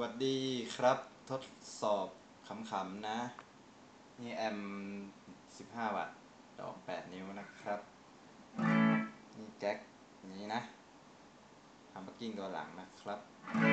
วัสดีครับทดสอบขำๆนะ นี่แอม 15 วัตต์ดอก 8 นิ้วนะครับ นี่แจ็คนี้นะทำปักกิ้งตัวหลังนะครับ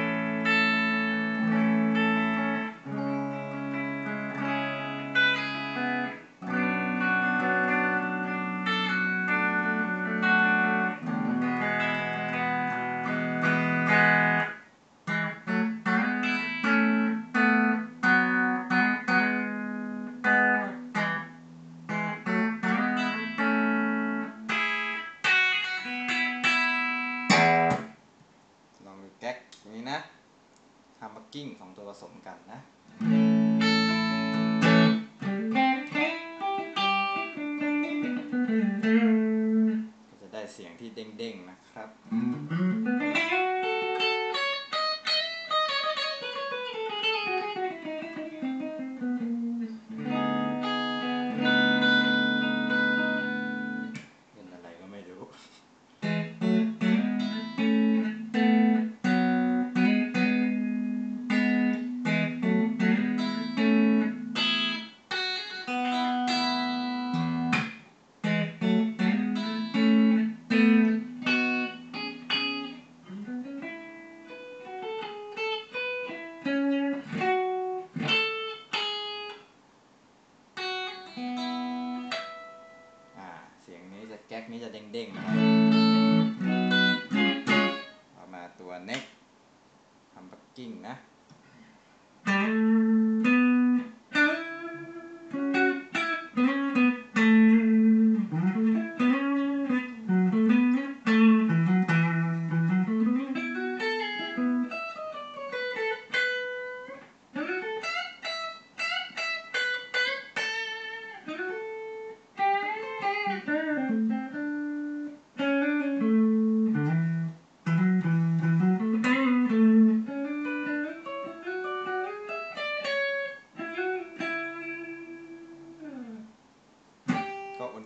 นี้นะทำปักกิ้งของตัวผสมกันนะก็จะได้เสียงที่เด้งๆนะครับ แก๊กนี้จะเด้งๆนะครับเอามาตัวเน็กทำบักกิ้งนะ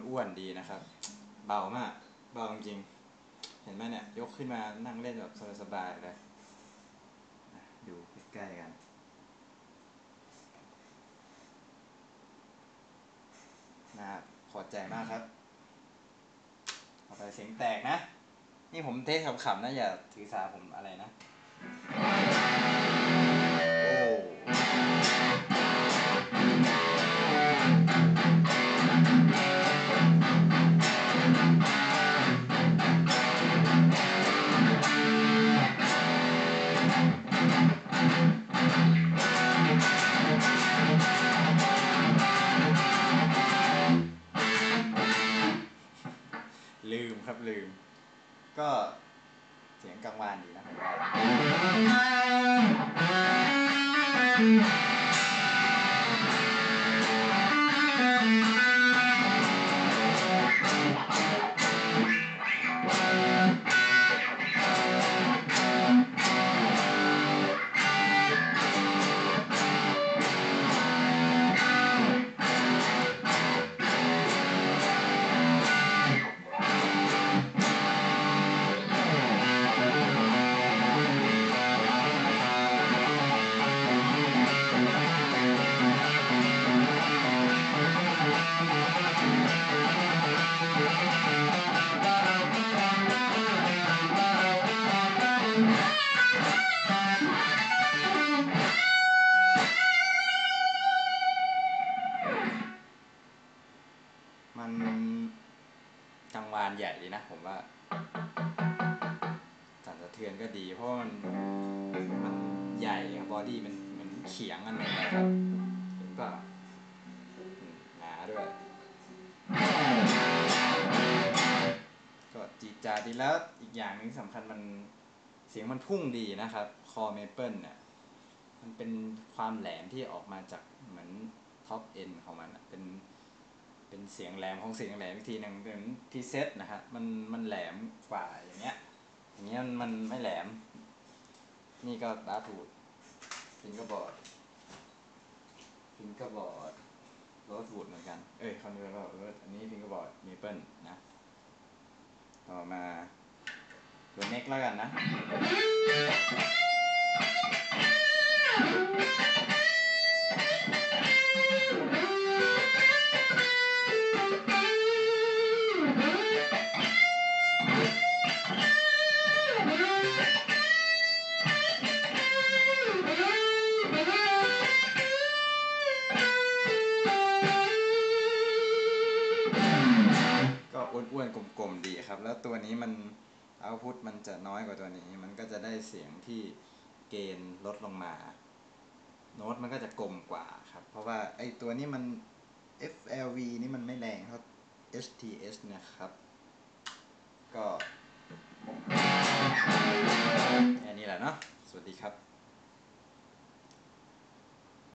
อ้วนๆดีนะครับ เบามาก เบาจริงเห็นไหมเนี่ย ยกขึ้นมานั่งเล่นแบบสบายๆเลยดูใกล้ๆกันนะครับพอใจมากครับต่อไปเสียงแตกนะ นี่ผมเทสขำๆนะ อย่าถือสาผมอะไรนะ ลืม ก็เสียงกลางวานดีนะผมว่า ผมว่าสั่นสะเทือนก็ดี เพราะมันมันใหญ่ครับบอดี้มันเหมือนเขียงอันหนึ่งเลยครับเห็นป่ะหนาด้วย ก็จีจาดดีแล้วอีกอย่างหนึงสำคัญมันเสียงมันพุ่งดีนะครับ คอเมเปิลเนี่ยมันเป็นความแหลมที่ออกมาจากเหมือนท็อปเอ็นของมันเป็น เป็นเสียงแหลมของเสียงแหลมอีกทีหนึ่งเป็นทีเซตนะครับมันมันแหลมกว่าอย่างเงี้ยอย่างเงี้ยมันไม่แหลม นี่ก็บาทูดฟิงเกอร์บอร์ดฟิงเกอร์บอร์ดโรสวูดเหมือนกัน เอ้ยเขาเรียกว่าเอออันนี้ฟิงเกอร์บอร์ดเมเปิลนะต่อมาตัวเน็กแล้วกันนะ อ้วนกลมๆดีครับ แล้วตัวนี้มันเอาพุทมันจะน้อยกว่าตัวนี้ มันก็จะได้เสียงที่เกณฑ์ลดลงมา โน้ตมันก็จะกลมกว่าครับ เพราะว่าไอตัวนี้มัน FLV นี่มันไม่แรงเท่า STS นะครับ ก็แค่นี้แหละเนาะสวัสดีครับ